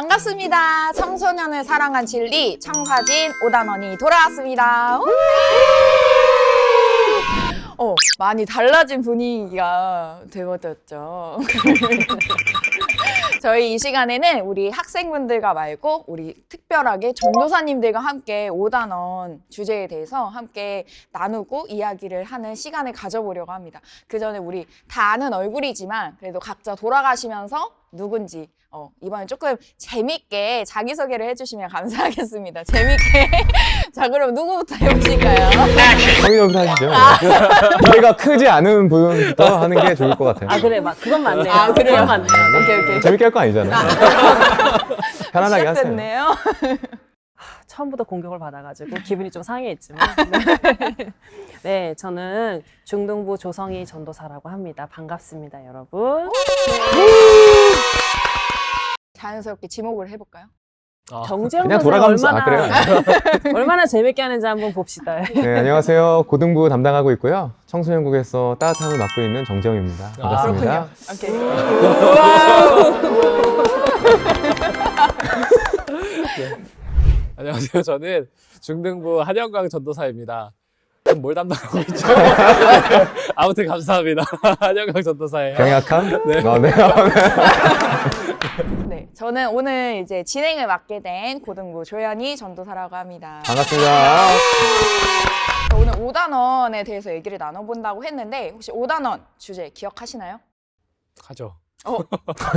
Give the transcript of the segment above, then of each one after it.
반갑습니다. 청소년을 사랑한 진리 청사진 오단원이 돌아왔습니다. 우! 어, 많이 달라진 분위기가 되어졌죠. 저희 이 시간에는 우리 학생분들과 말고 우리 특별하게 전도사님들과 함께 5단원 주제에 대해서 함께 나누고 이야기를 하는 시간을 가져보려고 합니다. 그 전에 우리 다 아는 얼굴이지만 그래도 각자 돌아가시면서 누군지 어, 이번에 조금 재밌게 자기소개를 해주시면 감사하겠습니다. 재밌게. 자, 그럼 누구부터 해보실까요? 성인부터 하시죠. 머리가 크지 않은 분부터 하는 게 좋을 것 같아요. 아 그래 막 그건 맞네요. 아, 그래요? 그건 맞네요. 오케이, 오케이. 재밌게 할 거 아니잖아요. 편안하게 하세요. 시작됐네요. 처음부터 공격을 받아가지고 기분이 좀 상해했지만 네 저는 중등부 조성희 전도사라고 합니다. 반갑습니다 여러분. 자연스럽게 지목을 해볼까요? 정재영 그냥 돌아가면서 아, 얼마나 그래요. 얼마나 재밌게 하는지 한번 봅시다. 네, 안녕하세요. 고등부 담당하고 있고요. 청소년국에서 따뜻함을 맡고 있는 정재영입니다. 반갑습니다. 오케이. 안녕하세요. 저는 중등부 한영광 전도사입니다. 그럼 뭘 담당하고 있죠? 아무튼 감사합니다. 한영광 전도사예요. 병약함? 네. 어, 네. 네, 저는 오늘 이제 진행을 맡게 된 고등부 조연희 전도사라고 합니다. 반갑습니다. 오늘 5단원에 대해서 얘기를 나눠본다고 했는데 혹시 5단원 주제 기억하시나요? 가죠.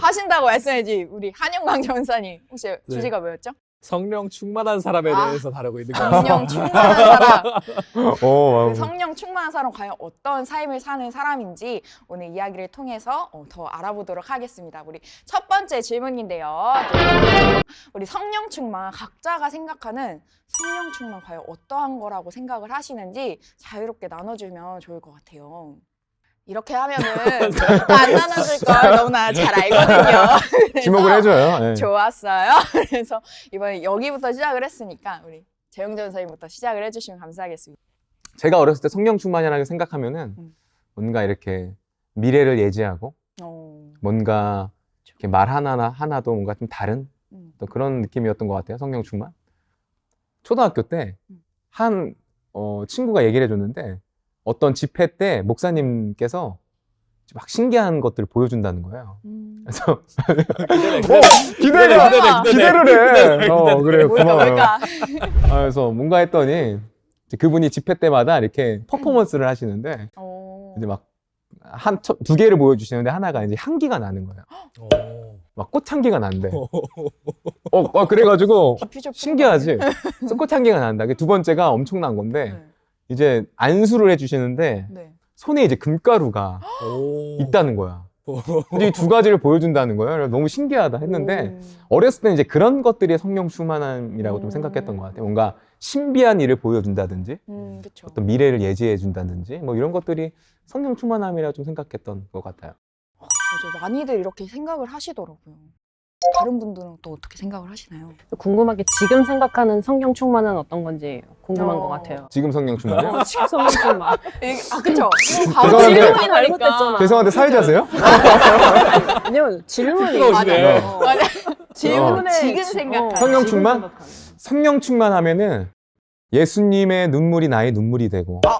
하신다고 말씀해야지 우리 한영광 전사님 혹시 주제가 뭐였죠? 성령 충만한 사람에 아. 대해서 다루고 있는 거예요. 성령 충만한 사람 오, 그 성령 충만한 사람 과연 어떤 삶을 사는 사람인지 오늘 이야기를 통해서 어, 더 알아보도록 하겠습니다. 우리 첫 번째 질문인데요. 네. 우리 성령 충만 각자가 생각하는 성령 충만 과연 어떠한 거라고 생각을 하시는지 자유롭게 나눠주면 좋을 것 같아요. 이렇게 하면은 안 나눠줄 걸 너무나 잘 알거든요. 지목을 해줘요. 네. 좋았어요. 그래서 이번에 여기부터 시작을 했으니까 우리 재영 전사님부터 시작을 해주시면 감사하겠습니다. 제가 어렸을 때 성령 충만이라고 생각하면은 음. 뭔가 이렇게 미래를 예지하고 어, 뭔가 이렇게 말 하나나 하나도 뭔가 좀 다른 음. 또 그런 느낌이었던 것 같아요. 성령 충만. 초등학교 때 음. 한 어, 친구가 얘기를 해줬는데 어떤 집회 때 목사님께서 막 신기한 것들을 보여준다는 거예요. 음. 그래서 기대돼, 어, 기대돼. 기대가 기대돼, 기대돼. 기대를 해. 어, 그래 뭘까 고마워요. 뭘까? 아, 그래서 뭔가 했더니 이제 그분이 집회 때마다 이렇게 퍼포먼스를 하시는데 어. 이제 막 한 두 개를 보여주시는데 하나가 이제 향기가 나는 거예요. 오. 막 꽃향기가 난대. 어, 어, 그래가지고 신기하지? 그래서 꽃향기가 난다. 그게 두 번째가 엄청난 건데 네. 이제 안수를 해주시는데 네. 손에 이제 금가루가 오. 있다는 거야. 이 두 가지를 보여준다는 거예요. 그래서 너무 신기하다 했는데 오. 어렸을 때는 이제 그런 것들이 성령 충만함이라고 음. 좀 생각했던 것 같아요. 뭔가 신비한 일을 보여준다든지 음, 그쵸. 어떤 미래를 예지해 준다든지 뭐 이런 것들이 성령 충만함이라고 좀 생각했던 것 같아요. 맞아. 많이들 이렇게 생각을 하시더라고요. 다른 분들은 또 어떻게 생각을 하시나요? 궁금한 게 지금 생각하는 성령 충만은 어떤 건지 궁금한 어. 것 같아요. 지금 성령 충만이요? 지금 성령 충만. 아, 그쵸. 죄송한데- 질문이 잘못됐잖아. 죄송한데 사회자세요? 왜냐면 질문이. 어, 맞아. 질문을 어. 지금 생각하는. 성령 충만? 성령 충만하면은 예수님의 눈물이 나의 눈물이 되고 아.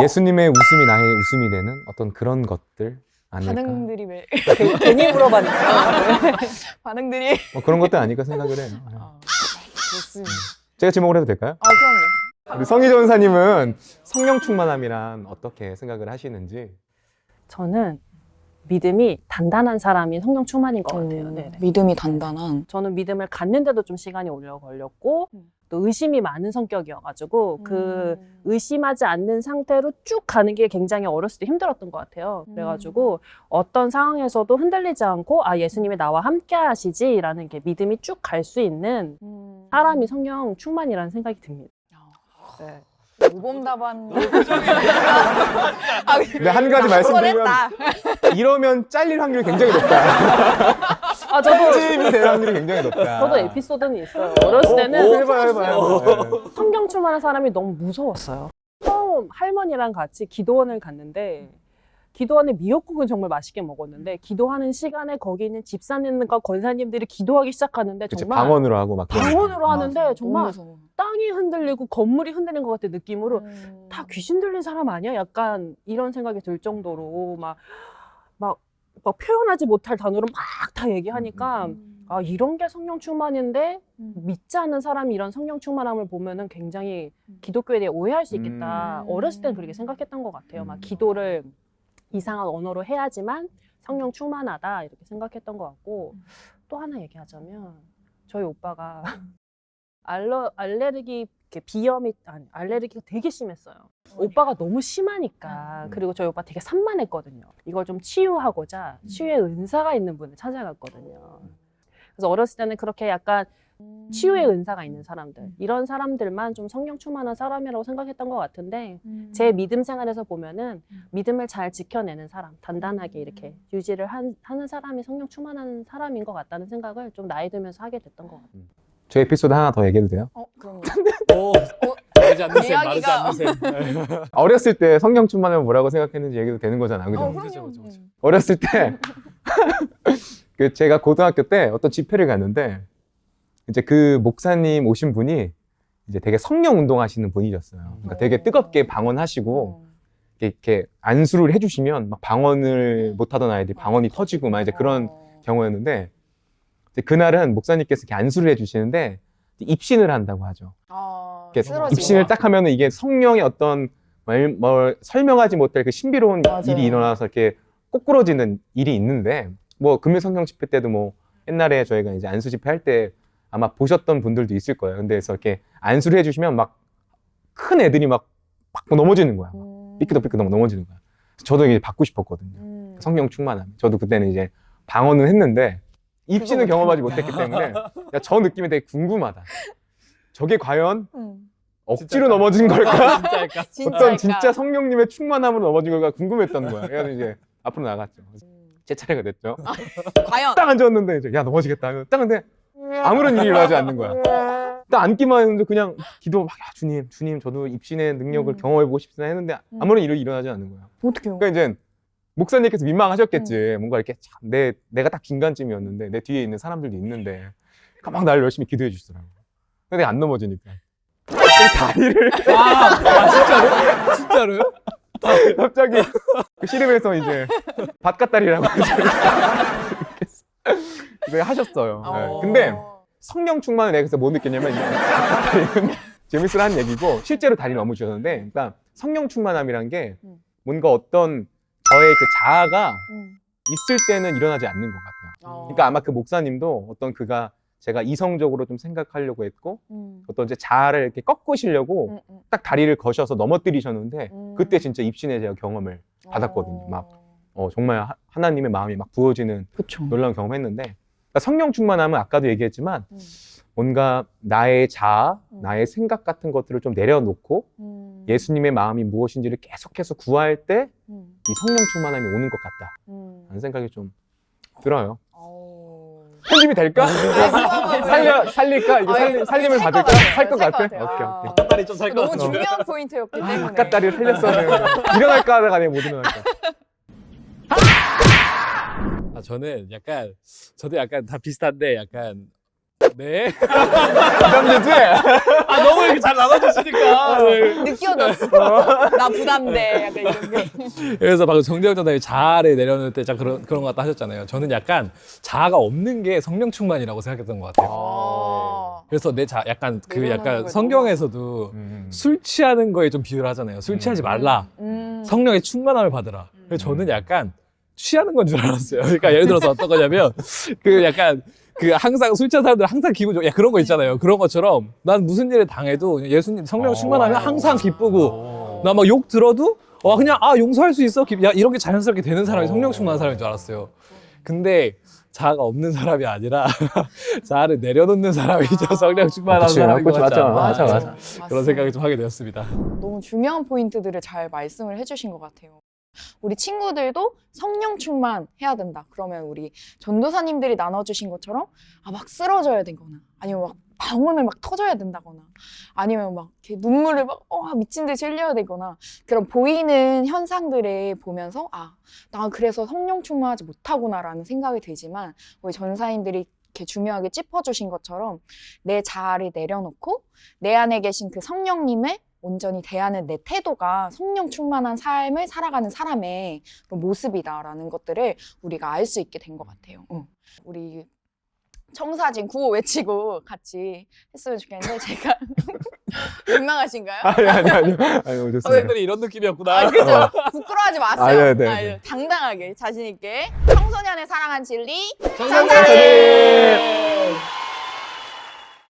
예수님의 웃음이 나의 웃음이 되는 어떤 그런 것들 아닐까? 반응들이 왜 괜- 괜히 물어봤니까. 반응들이 뭐 그런 것들 아닐까 생각을 해요. 어, 좋습니다. 제가 지목을 해도 될까요? 아 그럼요. 우리 성희 전사님은 성령 충만함이란 어떻게 생각을 하시는지 저는 믿음이 단단한 사람이 성령 충만인 것 같아요. 네. 믿음이 단단한. 저는 믿음을 갖는데도 좀 시간이 오래 걸렸고 음. 또 의심이 많은 성격이어가지고 그 음. 의심하지 않는 상태로 쭉 가는 게 굉장히 어렸을 때 힘들었던 것 같아요. 음. 그래가지고 어떤 상황에서도 흔들리지 않고 아 예수님이 나와 함께 하시지라는 게 믿음이 쭉 갈 수 있는 음. 사람이 성령 충만이라는 생각이 듭니다. 네. 모범답안. 아, 근데 한 가지 말씀드리면 이러면 잘릴 확률이 굉장히 높다. 아 저도 편집이 될 확률이 굉장히 높다. 저도 에피소드는 있어요. 어렸을 때는 오, 해봐요, 해봐요. 네. 성경 충만한 사람이 너무 무서웠어요. 처음 할머니랑 같이 기도원을 갔는데 기도하는 미역국은 정말 맛있게 먹었는데 기도하는 시간에 거기 있는 집사님과 권사님들이 기도하기 시작하는데 그치, 정말 방언으로 하고 막 그런 방언으로 거. 하는데 맞아. 정말. 땅이 흔들리고 건물이 흔들리는 것 같은 느낌으로 음. 다 귀신 들린 사람 아니야? 약간 이런 생각이 들 정도로 막, 막, 막 표현하지 못할 단어로 막 다 얘기하니까 음. 아 이런 게 성령 충만인데 음. 믿지 않는 사람이 이런 성령 충만함을 보면은 굉장히 음. 기독교에 대해 오해할 수 있겠다. 음. 어렸을 땐 그렇게 생각했던 것 같아요. 막 음. 기도를 이상한 언어로 해야지만 성령 충만하다 이렇게 생각했던 것 같고 음. 또 하나 얘기하자면 저희 오빠가 알러 알레르기 이렇게 비염이 아니 알레르기가 되게 심했어요. 오빠가 너무 심하니까 음. 그리고 저희 오빠 되게 산만했거든요. 이걸 좀 치유하고자 치유의 은사가 있는 분을 찾아갔거든요. 그래서 어렸을 때는 그렇게 약간 음. 치유의 은사가 있는 사람들 이런 사람들만 좀 성령 충만한 사람이라고 생각했던 것 같은데 음. 제 믿음 생활에서 보면은 음. 믿음을 잘 지켜내는 사람 단단하게 음. 이렇게 유지를 한, 하는 사람이 성령 충만한 사람인 것 같다는 생각을 좀 나이 들면서 하게 됐던 것 같아요. 저 에피소드 하나 더 얘기해도 돼요? 어, 그럼 오, 마르지 않는 셈, 마르지 이야기가- 않는 셈. 어렸을 때 성령 충만하면 뭐라고 생각했는지 얘기도 되는 거잖아. 그죠? 어, 그죠, 그럼요. 그죠, 그죠. 음. 어렸을 때, 그 제가 고등학교 때 어떤 집회를 갔는데, 이제 그 목사님 오신 분이 이제 되게 성령 운동하시는 분이셨어요. 그러니까 되게 뜨겁게 방언하시고, 음. 이렇게, 이렇게 안수를 해주시면 막 방언을 못하던 아이들이 방언이 터지고 막 이제 그런 어. 경우였는데, 이제 그날은 목사님께서 이렇게 안수를 해주시는데, 입신을 한다고 하죠. 아. 입신을 딱 하면은 이게 성령의 어떤 말, 뭘 설명하지 못할 그 신비로운 맞아요. 일이 일어나서 이렇게 꼬꾸러지는 일이 있는데 뭐 금요 성령 집회 때도 뭐 옛날에 저희가 이제 안수 집회 할 때 아마 보셨던 분들도 있을 거예요. 근데 그래서 이렇게 안수를 해주시면 막 큰 애들이 막, 막 넘어지는 거야. 음. 삐끗삐끗 넘어지는 거야. 저도 이게 받고 싶었거든요. 음. 성령 충만함. 저도 그때는 이제 방언은 했는데 입신은 그거 경험하지 못했기 때문에 야, 저 느낌이 되게 궁금하다. 저게 과연 음. 억지로 진짜일까? 넘어진 걸까? 진짜일까? 어떤 진짜 성령님의 충만함으로 넘어진 걸까 궁금했던 거야. 그래서 이제 앞으로 나갔죠. 음. 제 차례가 됐죠. 과연 딱 앉았는데 이제 야 넘어지겠다. 딱 근데 아무런 일이 일어나지 않는 거야. 딱 앉기만 했는데 그냥 기도 막 야, 주님, 주님 저도 입신의 능력을 음. 경험해보고 싶습니다 했는데 음. 아무런 일이 일어나지 않는 거야. 어떻게요? 그러니까 이제 목사님께서 민망하셨겠지. 음. 뭔가 이렇게 참 내 내가 딱 중간쯤이었는데 내 뒤에 있는 사람들도 있는데 막 나를 열심히 기도해 주시더라고. 근데 내가 안 넘어지니까 다리를 아, 아, 진짜로? 진짜로요? 갑자기 그 씨름에서 이제 밭갓다리라고 이렇게 하셨어요. 네. 어. 근데 성령 충만을 내가 그래서 못 느꼈냐면 이제 재밌으라는 얘기고 실제로 다리 넘어지셨는데 그러니까 성령 충만함이란 게 음. 뭔가 어떤 저의 그 자아가 음. 있을 때는 일어나지 않는 것 같아요. 어. 그러니까 아마 그 목사님도 어떤 그가 제가 이성적으로 좀 생각하려고 했고 음. 어떤 제 자아를 이렇게 꺾으시려고 음, 음. 딱 다리를 거셔서 넘어뜨리셨는데 음. 그때 진짜 입신의 제가 경험을 받았거든요. 어. 막. 어, 정말 하, 하나님의 마음이 막 부어지는 그쵸. 놀라운 경험했는데 그러니까 성령 충만하면 아까도 얘기했지만 음. 뭔가 나의 자아, 음. 나의 생각 같은 것들을 좀 내려놓고 음. 예수님의 마음이 무엇인지를 계속해서 구할 때 이 음. 성령 충만함이 오는 것 같다 음. 라는 생각이 좀 들어요. 어. 편집이 될까? 아, 살려 살릴까? 이거 아, 살리, 살림을 받을까? 살 것 같아? 오케이 아. 오케이. 딸이 좀 살것 너무 같은데. 중요한 포인트였기 때문에. 바깥다리를 살렸어야 되는데 일어날까 하다가 내가 못 일어날까. 아, 저는 약간, 저도 약간 다 비슷한데, 약간, 네. 부담되지? 아, 너무 이렇게 잘 나눠주시니까. 네. 느껴졌어. 나 부담돼. 약간 이런 게. 그래서 방금 정재영 전사님이 자아를 내려놓을 때참 그런, 그런 것 같다 하셨잖아요. 저는 약간 자아가 없는 게 성령 충만이라고 생각했던 것 같아요. 어. 그래서 내 자, 약간 그 내려놓는 약간 거에 성경에서도 음. 술 취하는 거에 좀 비유를 하잖아요. 술 취하지 음. 말라. 음. 성령의 충만함을 받으라. 그래서 음. 저는 약간 취하는 건 줄 알았어요. 그러니까 예를 들어서 어떤 거냐면 그 약간 그 항상 술 취한 사람들 항상 기분 좋, 야 그런 거 있잖아요. 그런 것처럼 난 무슨 일을 당해도 예수님 성령 어. 충만하면 항상 기쁘고 어. 나막 욕 들어도 어 그냥 아 용서할 수 있어. 기- 야 이런 게 자연스럽게 되는 사람이 어. 성령 충만한 사람인 줄 알았어요. 근데 자아가 없는 사람이 아니라 자아를 내려놓는 사람이죠. 아. 성령 충만한 그치, 사람인 것 그치, 같지 맞아, 않나. 맞아, 맞아. 그런 맞습니다. 생각을 좀 하게 되었습니다. 너무 중요한 포인트들을 잘 말씀을 해주신 것 같아요. 우리 친구들도 성령 충만해야 된다. 그러면 우리 전도사님들이 나눠주신 것처럼 아, 막 쓰러져야 되거나 아니면 막 방언을 막 터져야 된다거나 아니면 막 이렇게 눈물을 막 어, 미친 듯이 흘려야 되거나 그런 보이는 현상들을 보면서 아, 나 그래서 성령 충만하지 못하구나라는 생각이 들지만 우리 전사님들이 이렇게 중요하게 짚어주신 것처럼 내 자아를 내려놓고 내 안에 계신 그 성령님을 온전히 대하는 내 태도가 성령 충만한 삶을 살아가는 사람의 모습이다라는 것들을 우리가 알 수 있게 된 것 같아요. 응. 우리 청사진 구호 외치고 같이 했으면 좋겠는데 제가 민망하신가요? 아니 아니 아니 아니. 선생님들이 이런 느낌이었구나. 아, 그죠? 부끄러워하지 마세요. 아, 네, 네, 아, 네. 당당하게 자신 있게 청소년의 사랑한 진리 청소년의